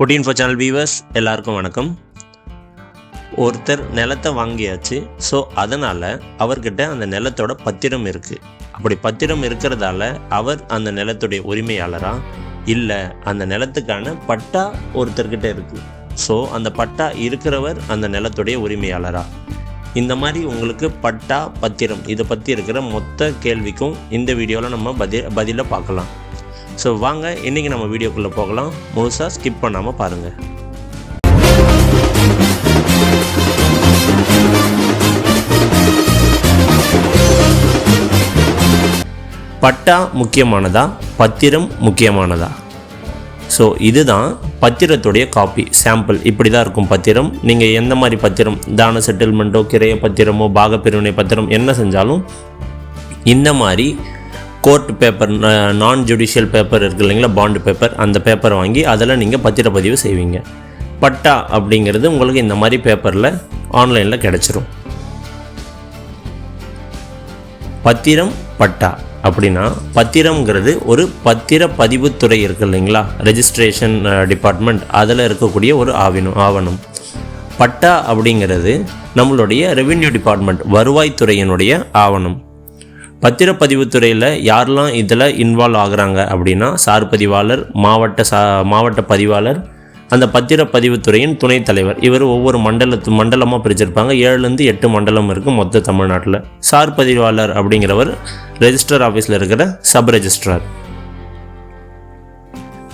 Putin ஃபோ channel viewers எல்லாருக்கும் வணக்கம். ஒருத்தர் நிலத்தை வாங்கியாச்சு ஸோ அதனால் அவர்கிட்ட அந்த நிலத்தோட பத்திரம் இருக்குது அப்படி பத்திரம் இருக்கிறதால அவர் அந்த நிலத்துடைய உரிமையாளரா? இல்லை அந்த நிலத்துக்கான பட்டா ஒருத்தர்கிட்ட இருக்குது ஸோ அந்த பட்டா இருக்கிறவர் அந்த நிலத்துடைய உரிமையாளரா? இந்த மாதிரி உங்களுக்கு பட்டா பத்திரம் இதை பற்றி இருக்கிற மொத்த கேள்விக்கும் இந்த வீடியோவில் நம்ம பதில் பதிலை பார்க்கலாம். ஸோ வாங்க இன்றைக்கி நம்ம வீடியோக்குள்ளே போகலாம். முழுசாக ஸ்கிப் பண்ணாமல் பாருங்கள் பட்டா முக்கியமானதா? பத்திரம் முக்கியமானதா? ஸோ இதுதான் பத்திரத்துடைய காப்பி சாம்பிள் இப்படி தான் இருக்கும் பத்திரம். நீங்கள் எந்த மாதிரி பத்திரம்? தான செட்டில்மெண்ட்டோ கிரைய பத்திரமோ பாகப்பிரிவினை பத்திரம் என்ன செஞ்சாலும் இந்த மாதிரி கோர்ட் பேப்பர் நான் ஜுடிஷியல் பேப்பர் இருக்குது இல்லைங்களா பாண்டு பேப்பர் அந்த பேப்பரை வாங்கி அதில் நீங்கள் பத்திரப்பதிவு செய்வீங்க. பட்டா அப்படிங்கிறது உங்களுக்கு இந்த மாதிரி பேப்பரில் ஆன்லைனில் கிடச்சிரும். பத்திரம் பட்டா அப்படின்னா பத்திரம்ங்கிறது ஒரு பத்திர பதிவுத்துறை இருக்குது இல்லைங்களா ரெஜிஸ்ட்ரேஷன் டிபார்ட்மெண்ட் அதில் இருக்கக்கூடிய ஒரு ஆவணம் ஆவணம். பட்டா அப்படிங்கிறது நம்மளுடைய ரெவென்யூ டிபார்ட்மெண்ட் வருவாய்த்துறையினுடைய ஆவணம். பத்திரப்பதிவுத்துறையில் யாரெல்லாம் இதில் இன்வால்வ் ஆகுறாங்க அப்படின்னா சார் பதிவாளர் மாவட்ட சா மாவட்ட பதிவாளர் அந்த பத்திரப்பதிவுத்துறையின் துணைத் தலைவர். இவர் ஒவ்வொரு மண்டலத்து மண்டலமாக பிரிச்சிருப்பாங்க. ஏழுலேருந்து எட்டு மண்டலம் இருக்குது மொத்த தமிழ்நாட்டில். சார் பதிவாளர் அப்படிங்கிறவர் ரெஜிஸ்டர் ஆஃபீஸில் இருக்கிற சப் ரெஜிஸ்ட்ரார்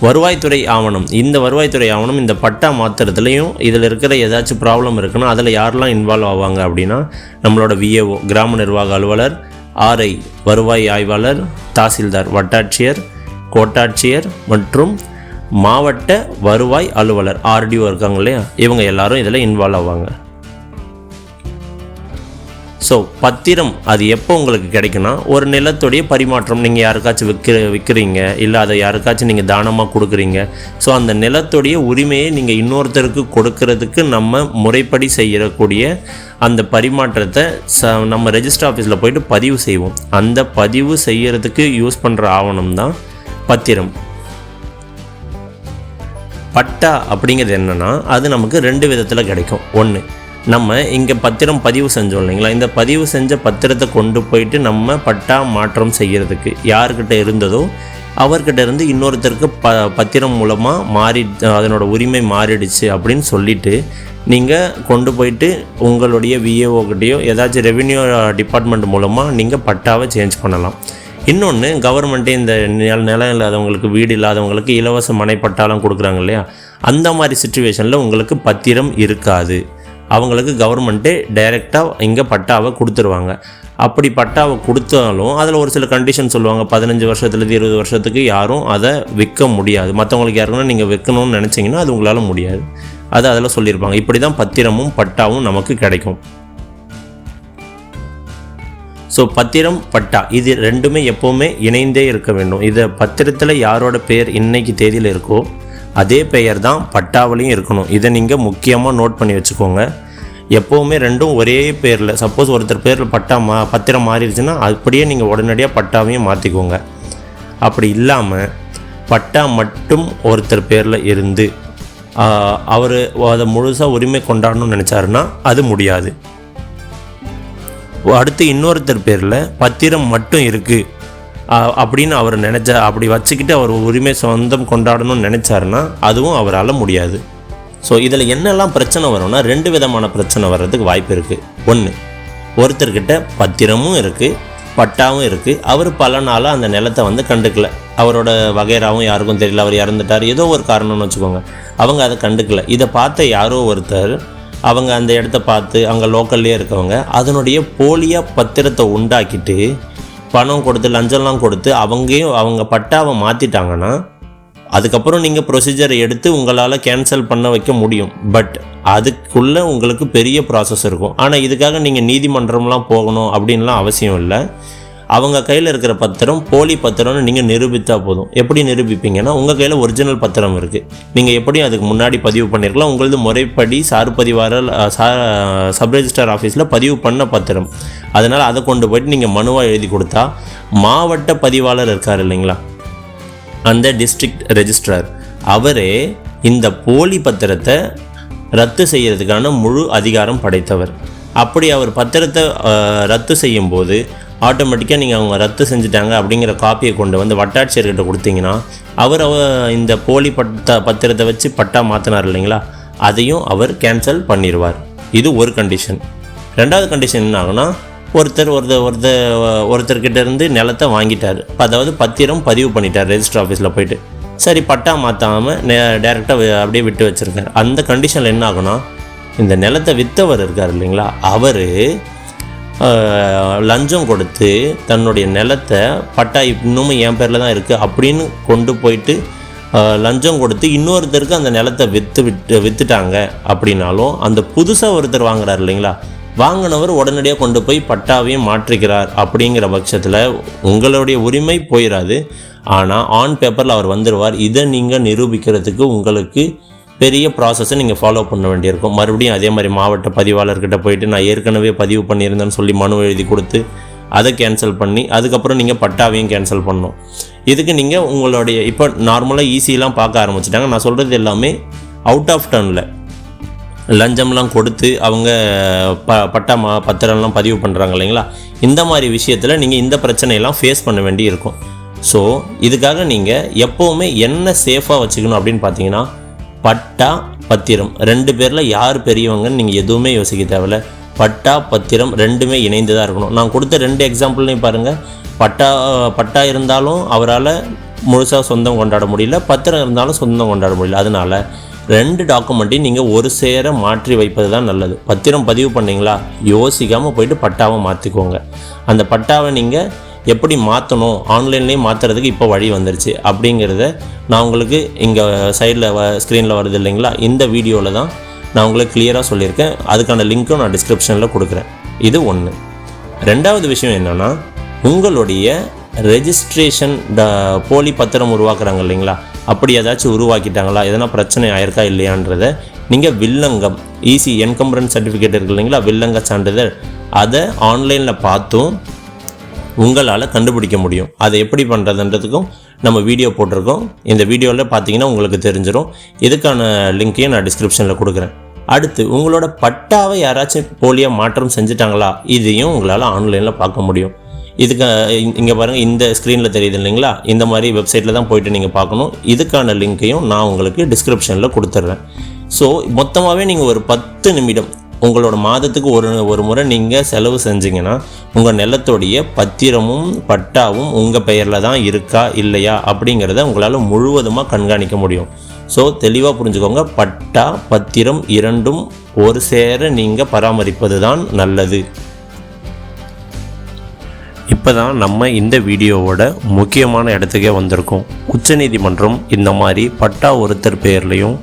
வருவாய்த்துறை ஆவணம். இந்த வருவாய்த்துறை ஆவணம் இந்த பட்டா மாத்திரத்துலேயும் இதில் இருக்கிற ஏதாச்சும் ப்ராப்ளம் இருக்குன்னா அதில் யாரெல்லாம் இன்வால்வ் ஆவாங்க அப்படின்னா நம்மளோட விஏஓ கிராம நிர்வாக அலுவலர் ஆர்ஐ வருவாய் ஆய்வாளர் தாசில்தார் வட்டாட்சியர் கோட்டாட்சியர் மற்றும் மாவட்ட வருவாய் அலுவலர் ஆர்டிஓ இருக்காங்க இல்லையா? இவங்க எல்லாரும் இதில் இன்வால்வ் ஆவாங்க. ஸோ பத்திரம் அது எப்போ உங்களுக்கு கிடைக்குன்னா ஒரு நிலத்துடைய பரிமாற்றம் நீங்கள் யாருக்காச்சும் விற்கிற விற்கிறீங்க இல்லை அதை யாருக்காச்சும் நீங்கள் தானமாக கொடுக்குறீங்க. ஸோ அந்த நிலத்துடைய உரிமையை நீங்கள் இன்னொருத்தருக்கு கொடுக்கறதுக்கு நம்ம முறைப்படி செய்யக்கூடிய அந்த பரிமாற்றத்தை ச நம்ம ரெஜிஸ்டர் ஆஃபீஸில் போயிட்டு பதிவு செய்வோம். அந்த பதிவு செய்கிறதுக்கு யூஸ் பண்ணுற ஆவணம் தான் பத்திரம். பட்டா அப்படிங்கிறது என்னென்னா அது நமக்கு ரெண்டு விதத்தில் கிடைக்கும். ஒன்று நம்ம இங்கே பத்திரம் பதிவு செஞ்சோம் இல்லைங்களா? இந்த பதிவு செஞ்ச பத்திரத்தை கொண்டு போயிட்டு நம்ம பட்டா மாற்றம் செய்கிறதுக்கு யார்கிட்ட இருந்ததோ அவர்கிட்ட இருந்து இன்னொருத்தருக்கு ப பத்திரம் மூலமாக மாறி அதனோட உரிமை மாறிடுச்சு அப்படின்னு சொல்லிட்டு நீங்கள் கொண்டு போயிட்டு உங்களுடைய விஏஓக்கிட்டேயோ ஏதாச்சும் ரெவின்யூ டிபார்ட்மெண்ட் மூலமாக நீங்கள் பட்டாவை சேஞ்ச் பண்ணலாம். இன்னொன்று கவர்மெண்ட்டே இந்த நில நிலம் இல்லாதவங்களுக்கு வீடு இல்லாதவங்களுக்கு இலவச மனைப்பட்டாலும் கொடுக்குறாங்க இல்லையா? அந்த மாதிரி சுச்சுவேஷனில் உங்களுக்கு பத்திரம் இருக்காது. அவங்களுக்கு கவர்மெண்ட்டே டைரெக்டாக இங்கே பட்டாவை கொடுத்துருவாங்க. அப்படி பட்டாவை கொடுத்தாலும் அதில் ஒரு சில கண்டிஷன் சொல்லுவாங்க. பதினஞ்சு வருஷத்துலேருந்து இருபது வருஷத்துக்கு யாரும் அதை விற்க முடியாது. மற்றவங்களுக்கு யாருக்குன்னா நீங்கள் விற்கணும்னு நினச்சிங்கன்னா அது உங்களால் முடியாது. அது அதில் சொல்லியிருப்பாங்க. இப்படி தான் பத்திரமும் பட்டாவும் நமக்கு கிடைக்கும். ஸோ பத்திரம் பட்டா இது ரெண்டுமே எப்போவுமே இணைந்தே இருக்க வேண்டும். இதை பத்திரத்தில் யாரோட பேர் இன்னைக்கு தேதியில் இருக்கோ அதே பெயர் தான் பட்டாவிலையும் இருக்கணும். இதை நீங்கள் முக்கியமாக நோட் பண்ணி வச்சுக்கோங்க. எப்போவுமே ரெண்டும் ஒரே பேரில் சப்போஸ் ஒருத்தர் பேரில் பட்டா மா பத்திரம் மாறிடுச்சுன்னா அப்படியே நீங்கள் உடனடியாக பட்டாவையும் மாற்றிக்கோங்க அப்படி இல்லாமல் பட்டா மட்டும் ஒருத்தர் பேரில் இருந்து அவர் அதை முழுசாக உரிமை கொண்டாடணும்னு நினச்சாருன்னா அது முடியாது. அடுத்து இன்னொருத்தர் பேரில் பத்திரம் மட்டும் இருக்குது அப்படின்னு அவர் நினச்சா அப்படி வச்சுக்கிட்டு அவர் உரிமை சொந்தம் கொண்டாடணும்னு நினச்சாருன்னா அதுவும் அவரால் முடியாது. ஸோ இதில் என்னெல்லாம் பிரச்சனை வரும்னா ரெண்டு விதமான பிரச்சனை வர்றதுக்கு வாய்ப்பு இருக்குது ஒன்று ஒருத்தர்கிட்ட பத்திரமும் இருக்குது பட்டாவும் இருக்குது அவர் பல நாளாக அந்த நிலத்தை வந்து கண்டுக்கல. அவரோட வகைராவும் யாருக்கும் தெரியல. அவர் இறந்துட்டார். ஏதோ ஒரு காரணம்னு வச்சுக்கோங்க. அவங்க அதை கண்டுக்கல. இதை பார்த்த யாரோ ஒருத்தர் அவங்க அந்த இடத்த பார்த்து அங்கே லோக்கல்லே இருக்கவங்க அதனுடைய போலியாக பத்திரத்தை உண்டாக்கிட்டு பணம் கொடுத்து லஞ்சம்லாம் கொடுத்து அவங்கையும் அவங்க பட்டாவை மாற்றிட்டாங்கன்னா அதுக்கப்புறம் நீங்கள் ப்ரொசீஜரை எடுத்து உங்களால் கேன்சல் பண்ண வைக்க முடியும். பட் அதுக்குள்ளே உங்களுக்கு பெரிய ப்ராசஸ் இருக்கும். ஆனால் இதுக்காக நீங்கள் நீதிமன்றம்லாம் போகணும் அப்படின்லாம் அவசியம் இல்லை. அவங்க கையில் இருக்கிற பத்திரம் போலி பத்திரம்னு நீங்கள் நிரூபித்தா போதும். எப்படி நிரூபிப்பீங்கன்னா உங்கள் கையில் ஒரிஜினல் பத்திரம் இருக்குது நீங்கள் எப்படியும் அதுக்கு முன்னாடி பதிவு பண்ணியிருக்கலாம் உங்களது முறைப்படி சார் பதிவார சா சப் ரெஜிஸ்டர் ஆஃபீஸில் பதிவு பண்ண பத்திரம். அதனால் அதை கொண்டு போயிட்டு நீங்கள் மனுவாக எழுதி கொடுத்தா மாவட்ட பதிவாளர் இருக்கார் இல்லைங்களா? அந்த டிஸ்ட்ரிக்ட் ரெஜிஸ்ட்ரார் அவரே இந்த போலி பத்திரத்தை ரத்து செய்கிறதுக்கான முழு அதிகாரம் படைத்தவர். அப்படி அவர் பத்திரத்தை ரத்து செய்யும்போது ஆட்டோமேட்டிக்காக நீங்கள் அவங்க ரத்து செஞ்சுட்டாங்க அப்படிங்கிற காப்பியை கொண்டு வந்து வட்டாட்சியர்கிட்ட கொடுத்தீங்கன்னா அவர் அவ இந்த போலி பட்ட பத்திரத்தை வச்சு பட்டா மாற்றினார் இல்லைங்களா? அதையும் அவர் கேன்சல் பண்ணிடுவார் இது ஒரு கண்டிஷன் ரெண்டாவது கண்டிஷன் என்ன ஆகுனா ஒருத்தர் ஒருத்தர் ஒருத்தர் ஒருத்தர்கிட்ட இருந்து நிலத்தை வாங்கிட்டார். அதாவது பத்திரம் பதிவு பண்ணிட்டார் ரெஜிஸ்டர் ஆஃபீஸில் போயிட்டு. சரி பட்டா மாற்றாமல் நே டேரெக்டாக அப்படியே விட்டு வச்சுருக்காரு. அந்த கண்டிஷனில் என்ன ஆகுனா இந்த நிலத்தை விற்றவர் இருக்கார் இல்லைங்களா? அவர் லஞ்சம் கொடுத்து தன்னுடைய நிலத்தை பட்டா இன்னமும் என் பேரில் தான் இருக்குது அப்படின்னு கொண்டு போயிட்டு லஞ்சம் கொடுத்து இன்னொருத்தருக்கு அந்த நிலத்தை விற்று விட்டு விற்றுட்டாங்க அப்படின்னாலும் அந்த புதுசாக ஒருத்தர் வாங்குறாரு இல்லைங்களா? வாங்கினவர் உடனடியாக கொண்டு போய் பட்டாவையும் மாற்றிக்கிறார் அப்படிங்கிற பட்சத்தில் உங்களுடைய உரிமை போயிடாது ஆனால் ஆன் பேப்பரில் அவர் வந்துடுவார் இதை நீங்கள் நிரூபிக்கிறதுக்கு உங்களுக்கு பெரிய ப்ராசஸை நீங்கள் ஃபாலோ பண்ண வேண்டியிருக்கும். மறுபடியும் அதே மாதிரி மாவட்ட பதிவாளர்கிட்ட போயிட்டு நான் ஏற்கனவே பதிவு பண்ணியிருந்தேன்னு சொல்லி மனு எழுதி கொடுத்து அதை கேன்சல் பண்ணி அதுக்கப்புறம் நீங்கள் பட்டாவையும் கேன்சல் பண்ணணும். இதுக்கு நீங்கள் உங்களுடைய இப்போ நார்மலாக ஈஸியெலாம் பார்க்க ஆரம்பிச்சிட்டாங்க. நான் சொல்கிறது எல்லாமே அவுட் ஆஃப் டர்னில் லஞ்சம்லாம் கொடுத்து அவங்க ப பட்டா மா பத்திரம்லாம் பதிவு பண்ணுறாங்க இல்லைங்களா? இந்த மாதிரி விஷயத்தில் நீங்கள் இந்த பிரச்சனையெல்லாம் ஃபேஸ் பண்ண வேண்டி இருக்கும் ஸோ இதுக்காக நீங்கள் எப்போவுமே என்ன சேஃபாக வச்சுக்கணும் அப்படின்னு பார்த்தீங்கன்னா பட்டா பத்திரம். ரெண்டு பேரில் யார் பெரியவங்கன்னு நீங்கள் எதுவுமே யோசிக்க தேவையில்ல. பட்டா பத்திரம் ரெண்டுமே இணைந்து தான் இருக்கணும். நான் கொடுத்த ரெண்டு எக்ஸாம்பிள்லையும் பாருங்கள் பட்டா பட்டா இருந்தாலும் அவரால் முழுசாக சொந்தம் கொண்டாட முடியல. பத்திரம் இருந்தாலும் சொந்தம் கொண்டாட முடியல. அதனால் ரெண்டு டாக்குமெண்ட்டையும் நீங்கள் ஒரு சேர மாற்றி வைப்பது தான் நல்லது. பத்திரம் பதிவு பண்ணீங்களா? யோசிக்காமல் போயிட்டு பட்டாவை மாற்றிக்கோங்க அந்த பட்டாவை நீங்கள் எப்படி மாற்றணும் ஆன்லைன்லேயே மாற்றுறதுக்கு இப்போ வழி வந்துருச்சு. அப்படிங்கிறத நான் உங்களுக்கு இங்கே சைடில் வ ஸ்க்ரீனில் வருது இல்லைங்களா? இந்த வீடியோவில் தான் நான் உங்களுக்கு கிளியராக சொல்லியிருக்கேன். அதுக்கான லிங்க்கும் நான் டிஸ்கிரிப்ஷனில் கொடுக்குறேன். இது ஒன்று ரெண்டாவது விஷயம் என்னென்னா உங்களுடைய ரெஜிஸ்ட்ரேஷன் த போலி பத்திரம் உருவாக்குறாங்க இல்லைங்களா? அப்படி ஏதாச்சும் உருவாக்கிட்டாங்களா? எதனா பிரச்சனை ஆயிருக்கா இல்லையான்றதை நீங்கள் வில்லங்கம் ஈஸி என்கம்பரன்ஸ் சர்டிஃபிகேட் இருக்கு இல்லைங்களா? வில்லங்க சான்றிதழ் அதை ஆன்லைனில் பார்த்தும் உங்களால் கண்டுபிடிக்க முடியும். அதை எப்படி பண்ணுறதுன்றதுக்கும் நம்ம வீடியோ போட்டிருக்கோம். இந்த வீடியோவில் பார்த்தீங்கன்னா உங்களுக்கு தெரிஞ்சிடும் இதுக்கான லிங்க்கையும் நான் டிஸ்கிரிப்ஷனில் கொடுக்குறேன். அடுத்து உங்களோட பட்டாவை யாராச்சும் போலியாக மாற்றம் செஞ்சுட்டாங்களா? இதையும் உங்களால் ஆன்லைனில் பார்க்க முடியும். இதுக்கு இங்கே பாருங்கள் இந்த ஸ்க்ரீனில் தெரியுது இல்லைங்களா? இந்த மாதிரி வெப்சைட்டில் தான் போயிட்டு நீங்கள் பார்க்கணும். இதுக்கான லிங்க்கையும் நான் உங்களுக்கு டிஸ்கிரிப்ஷனில் கொடுத்துட்றேன். ஸோ மொத்தமாகவே நீங்கள் ஒரு பத்து நிமிடம் உங்களோட மாதத்துக்கு ஒரு ஒரு முறை நீங்கள் செலவு செஞ்சீங்கன்னா உங்கள் நிலத்துடைய பத்திரமும் பட்டாவும் உங்கள் பெயரில் தான் இருக்கா இல்லையா அப்படிங்கிறத உங்களால் முழுவதுமாக கண்காணிக்க முடியும். ஸோ தெளிவாக புரிஞ்சுக்கோங்க பட்டா பத்திரம் இரண்டும் ஒரு சேர நீங்கள் பராமரிப்பது தான் நல்லது. இப்போ தான் நம்ம இந்த வீடியோவோட முக்கியமான இடத்துக்கே வந்திருக்கோம். உச்சநீதிமன்றம் இந்த மாதிரி பட்டா ஒருத்தர் பேர்லேயும்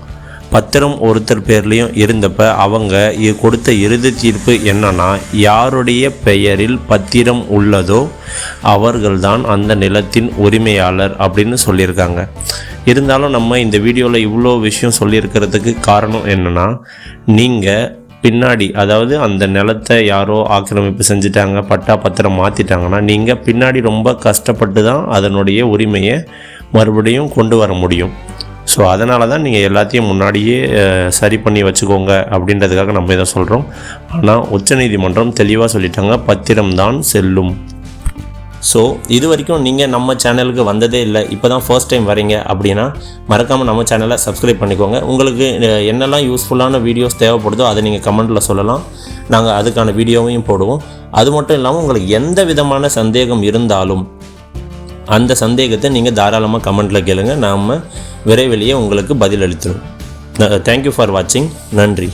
பத்திரம் ஒருத்தர் பேர்லேயும் இருந்தப்ப அவங்க கொடுத்த இறுதி தீர்ப்பு என்னன்னா யாருடைய பெயரில் பத்திரம் உள்ளதோ அவர்கள்தான் அந்த நிலத்தின் உரிமையாளர் அப்படின்னு சொல்லியிருக்காங்க. இருந்தாலும் நம்ம இந்த வீடியோவில் இவ்வளோ விஷயம் சொல்லியிருக்கிறதுக்கு காரணம் என்னன்னா நீங்கள் பின்னாடி அதாவது அந்த நிலத்தை யாரோ ஆக்கிரமிப்பு செஞ்சுட்டாங்க பட்டா பத்திரம் மாற்றிட்டாங்கன்னா நீங்கள் பின்னாடி ரொம்ப கஷ்டப்பட்டு தான் அதனுடைய உரிமையை மறுபடியும் கொண்டு வர முடியும். ஸோ அதனால தான் நீங்கள் எல்லாத்தையும் முன்னாடியே சரி பண்ணி வச்சுக்கோங்க அப்படின்றதுக்காக நம்ம இதை சொல்கிறோம் ஆனால் உச்சநீதிமன்றம் தெளிவாக சொல்லிட்டாங்க பத்திரம்தான் செல்லும். ஸோ இது வரைக்கும் நீங்கள் நம்ம சேனலுக்கு வந்ததே இல்லை இப்போ தான் ஃபர்ஸ்ட் டைம் வரீங்க அப்படின்னா மறக்காமல் நம்ம சேனலை சப்ஸ்கிரைப் பண்ணிக்கோங்க. உங்களுக்கு என்னெல்லாம் யூஸ்ஃபுல்லான வீடியோஸ் தேவைப்படுதோ அதை நீங்கள் கமெண்ட்டில் சொல்லலாம். நாங்கள் அதுக்கான வீடியோவையும் போடுவோம். அது மட்டும் இல்லாமல் உங்களுக்கு எந்த விதமான சந்தேகம் இருந்தாலும் அந்த சந்தேகத்தை நீங்கள் தாராளமாக கமெண்ட்டில் கேளுங்க. நாம் விரைவிலேயே உங்களுக்கு பதில் அளித்துடும் தேங்க்யூ ஃபார் வாட்சிங் நன்றி.